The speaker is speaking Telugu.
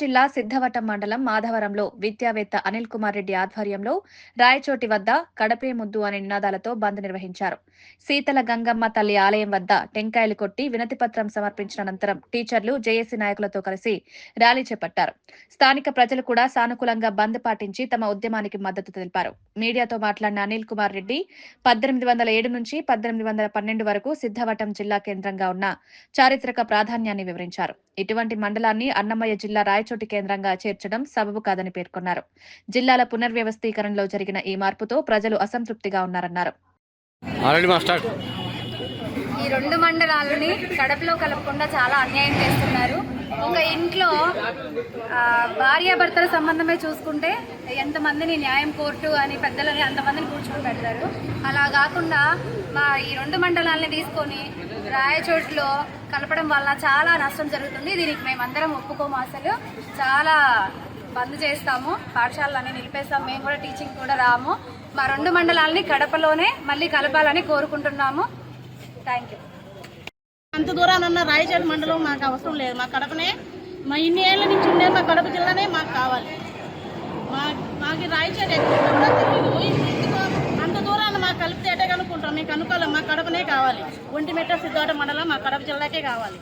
జిల్లా సిద్ధవటం మండలం మాధవరంలో విద్యావేత్త అనిల్ కుమార్ రెడ్డి ఆధ్వర్యంలో రాయచోటి వద్ద కడపే ముద్దు అనే నినాదాలతో బంద్ నిర్వహించారు. శీతల గంగమ్మ తల్లి ఆలయం వద్ద టెంకాయలు కొట్టి వినతిపత్రం సమర్పించిన అనంతరం టీచర్లు జేఏసీ నాయకులతో కలిసి ర్యాలీ చేపట్టారు. స్థానిక ప్రజలు కూడా సానుకూలంగా బంద్ పాటించి తమ ఉద్యమానికి మద్దతు తెలిపారు. మీడియాతో మాట్లాడిన అనిల్ కుమార్ రెడ్డి పద్దెనిమిది వందల ఏడు నుంచి పద్దెనిమిది వందల పన్నెండు వరకు సిద్ధవటం జిల్లా కేంద్రంగా ఉన్న చారిత్రక ప్రాధాన్యాన్ని వివరించారు. ఇటువంటి మండలాన్ని అన్నమయ్య జిల్లా రాయచోటి కేంద్రంగా చేర్చడం సబబు కాదని పేర్కొన్నారు. జిల్లాల పునర్వ్యవస్థీకరణలో జరిగిన ఈ మార్పుతో ప్రజలు అసంతృప్తిగా ఉన్నారన్నారు. ఆల్రెడీ మా స్టార్ట్. ఈ రెండు మండలాలని కడపలో కలపకుండా చాలా అన్యాయం చేస్తున్నారు. ఒక ఇంట్లో భార్యాభర్తల సంబంధమే చూసుకుంటే ఎంతమందిని న్యాయం కోర్టు అని పెద్దలని అంతమందిని కూర్చొని పెడతారు. అలా కాకుండా మా ఈ రెండు మండలాలని తీసుకొని రాయచోట్లో కలపడం వల్ల చాలా నష్టం జరుగుతుంది. దీనికి మేమందరం ఒప్పుకోము అసలు. చాలా బంద్ చేస్తాము. పాఠశాలలన్నీ నిలిపేస్తాము. మేము కూడా టీచింగ్ కూడా రాము. మా రెండు మండలాలని కడపలోనే మళ్ళీ కలపాలని కోరుకుంటున్నాము. Thank you. అంత దూరాన ఉన్న రాయచోటి మండలం మాకు అవసరం లేదు. మా కడపనే మా ఇన్ని ఏళ్ళ నుంచి ఉండే మా కడప జిల్లానే మాకు కావాలి. మా మాకు రాయచోటి ఎక్కడ అంత దూరాన మాకు కలిపితే ఎట్టే కనుక్కుంటాం? మేము కనుక్కోలేం మా కడపనే కావాలి. ఒంటిమెట్ట సిద్ధాట మండలం మా కడప జిల్లాకే కావాలి.